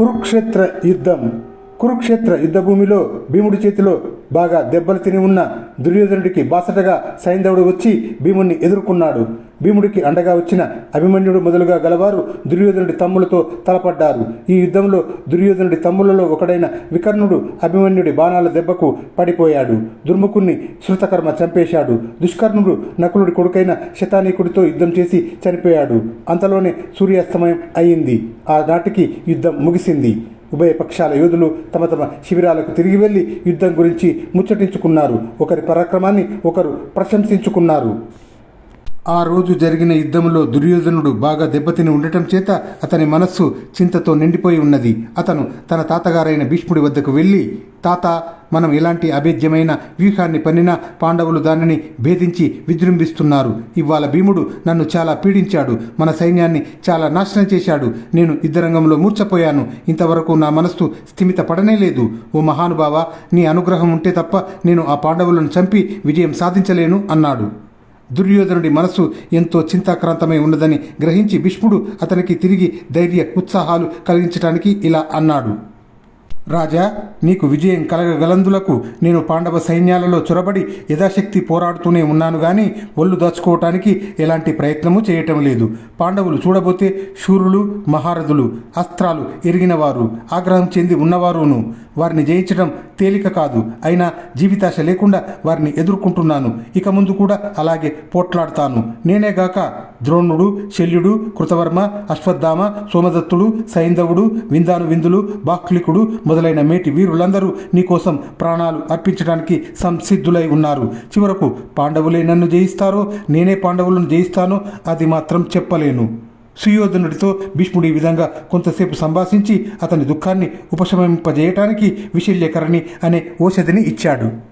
కురుక్షేత్ర యుద్ధం. కురుక్షేత్ర యుద్ధభూమిలో భీముడి చేతిలో బాగా దెబ్బలు తిని ఉన్న దుర్యోధనుడికి బాసటగా సైంధవుడు వచ్చి భీముణ్ణి ఎదుర్కొన్నాడు. భీముడికి అండగా వచ్చిన అభిమన్యుడు మొదలుగా గలవారు దుర్యోధనుడి తమ్ములతో తలపడ్డారు. ఈ యుద్ధంలో దుర్యోధనుడి తమ్ములలో ఒకడైన వికర్ణుడు అభిమన్యుడి బాణాల దెబ్బకు పడిపోయాడు. దుర్ముఖుణ్ణి శృతకర్మ చంపేశాడు. దుష్కర్ణుడు నకులుడి కొడుకైన శతానీకుడితో యుద్ధం చేసి చనిపోయాడు. అంతలోనే సూర్యాస్తమయం అయింది. ఆ నాటికి యుద్ధం ముగిసింది. ఉభయ పక్షాల యోధులు తమ తమ శిబిరాలకు తిరిగి వెళ్ళి యుద్ధం గురించి ముచ్చటించుకున్నారు. ఒకరి పరాక్రమాన్ని ఒకరు ప్రశంసించుకున్నారు. ఆ రోజు జరిగిన యుద్ధంలో దుర్యోధనుడు బాగా దెబ్బతిని ఉండటం చేత అతని మనస్సు చింతతో నిండిపోయి ఉన్నది. అతను తన తాతగారైన భీష్ముడి వద్దకు వెళ్ళి తాత మనం ఎలాంటి అభేద్యమైన వ్యూహాన్ని పన్నినా పాండవులు దానిని భేదించి విజృంభిస్తున్నారు. ఇవాళ భీముడు నన్ను చాలా పీడించాడు. మన సైన్యాన్ని చాలా నాశనం చేశాడు. నేను యుద్ధరంగంలో మూర్చపోయాను ఇంతవరకు నా మనస్సు స్థిమిత పడనే లేదు. ఓ మహానుభావ నీ అనుగ్రహం ఉంటే తప్ప నేను ఆ పాండవులను చంపి విజయం సాధించలేను అన్నాడు. దుర్యోధనుడి మనసు ఎంతో చింతాక్రాంతమై ఉన్నదని గ్రహించి భీష్ముడు అతనికి తిరిగి ధైర్య ఉత్సాహాలు కలిగించడానికి ఇలా అన్నాడు. రాజా నీకు విజయం కలగగలందులకు నేను పాండవ సైన్యాలలో చొరబడి యథాశక్తి పోరాడుతూనే ఉన్నాను గాని ఒళ్ళు దాచుకోవటానికి ఎలాంటి ప్రయత్నము చేయటం లేదు. పాండవులు చూడబోతే శూరులు మహారథులు అస్త్రాలు ఎరిగినవారు ఆగ్రహం చెంది ఉన్నవారును. వారిని జయించడం తేలిక కాదు. అయినా జీవితాశ లేకుండా వారిని ఎదుర్కొంటున్నాను. ఇక ముందు కూడా అలాగే పోట్లాడతాను. నేనేగాక ద్రోణుడు శల్యుడు కృతవర్మ అశ్వత్థామ సోమదత్తుడు సైంధవుడు విందాను విందులు బాక్లికుడు మొదలైన మేటి వీరులందరూ నీకోసం ప్రాణాలు అర్పించడానికి సంసిద్ధులై ఉన్నారు. చివరకు పాండవులే నన్ను జయిస్తారో నేనే పాండవులను జయిస్తానో అది మాత్రం చెప్పలేను. సుయోధనుడితో భీష్ముడు ఈ విధంగా కొంతసేపు సంభాషించి అతని దుఃఖాన్ని ఉపశమింపజేయటానికి విశల్యకరణి అనే ఔషధిని ఇచ్చాడు.